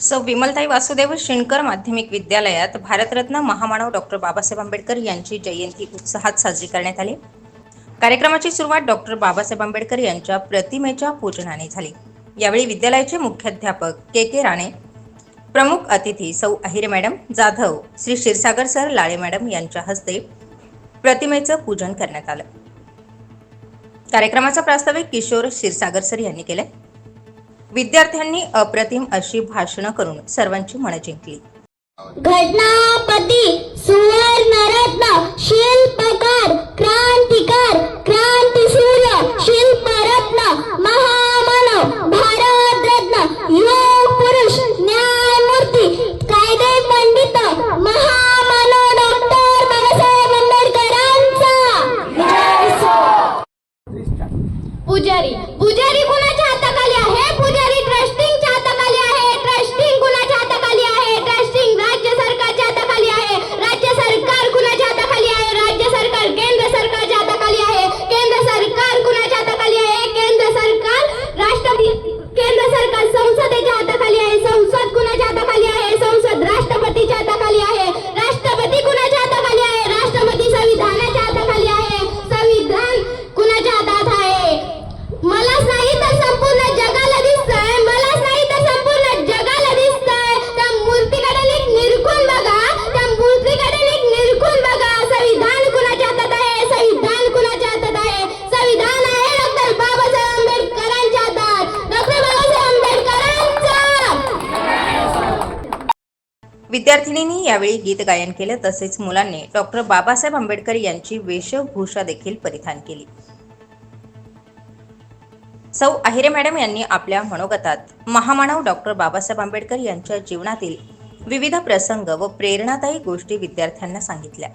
सौ विमलताई वासुदेव शिणकर माध्यमिक विद्यालयात भारतरत्न महामानव डॉक्टर बाबासाहेब आंबेडकर यांची जयंती उत्साहात साजरी करण्यात आली. कार्यक्रमाची सुरुवात डॉक्टर बाबासाहेब आंबेडकर यांच्या प्रतिमेच्या पूजनाने झाली. यावेळी विद्यालयाचे मुख्याध्यापक के के राणे प्रमुख अतिथी सौ Ahire madam Jadhav Shri Kshirsagar sir Lale madam यांच्या हस्ते प्रतिमेचं पूजन करण्यात आलं. कार्यक्रमाचा प्रास्ताविक किशोर क्षीरसागर सर यांनी केलं विद्यार्थ्यांनी अप्रतिम अशी भाषणं करून सर्वांची मनं जिंकली. घटनापती विद्यार्थिनींनी यावेळी गीत गायन केलं तसेच मुलांनी डॉक्टर बाबासाहेब आंबेडकर यांची वेशभूषा देखील परिधान केली. सौ अहिरे मॅडम यांनी आपल्या मनोगतात महामानव डॉक्टर बाबासाहेब आंबेडकर यांच्या जीवनातील विविध प्रसंग व प्रेरणादायी गोष्टी विद्यार्थ्यांना सांगितल्या.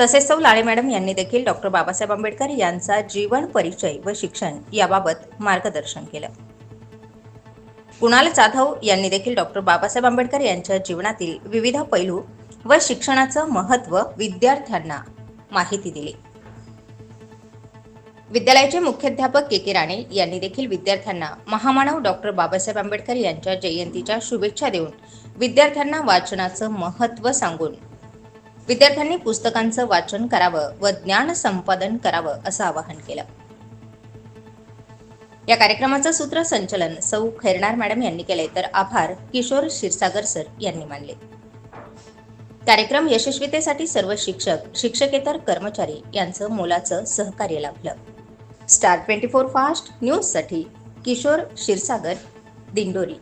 तसेच सौ लाळे मॅडम यांनी देखील डॉक्टर बाबासाहेब आंबेडकर यांचा जीवन परिचय व शिक्षण याबाबत मार्गदर्शन केलं. कुणाल जाधव यांनी देखील डॉक्टर बाबासाहेब आंबेडकर यांच्या जीवनातील विविध पैलू व शिक्षणाचं महत्त्व विद्यार्थ्यांना माहिती दिली. विद्यालयाचे मुख्याध्यापक के के राणे यांनी देखील विद्यार्थ्यांना महामानव डॉक्टर बाबासाहेब आंबेडकर यांच्या जयंतीच्या शुभेच्छा देऊन विद्यार्थ्यांना वाचनाचं महत्त्व सांगून विद्यार्थ्यांनी पुस्तकांचं वाचन करावं व ज्ञान संपादन करावं असं आवाहन केलं. या कार्यक्रमाचं सूत्रसंचलन सौ खैरनार मॅडम यांनी केले तर आभार किशोर क्षीरसागर सर यांनी मानले. कार्यक्रम यशस्वीतेसाठी सर्व शिक्षक शिक्षकेतर कर्मचारी यांचं मोलाचं सहकार्य लाभलं. स्टार ट्वेंटी फोर फास्ट न्यूजसाठी किशोर क्षीरसागर दिंडोरी.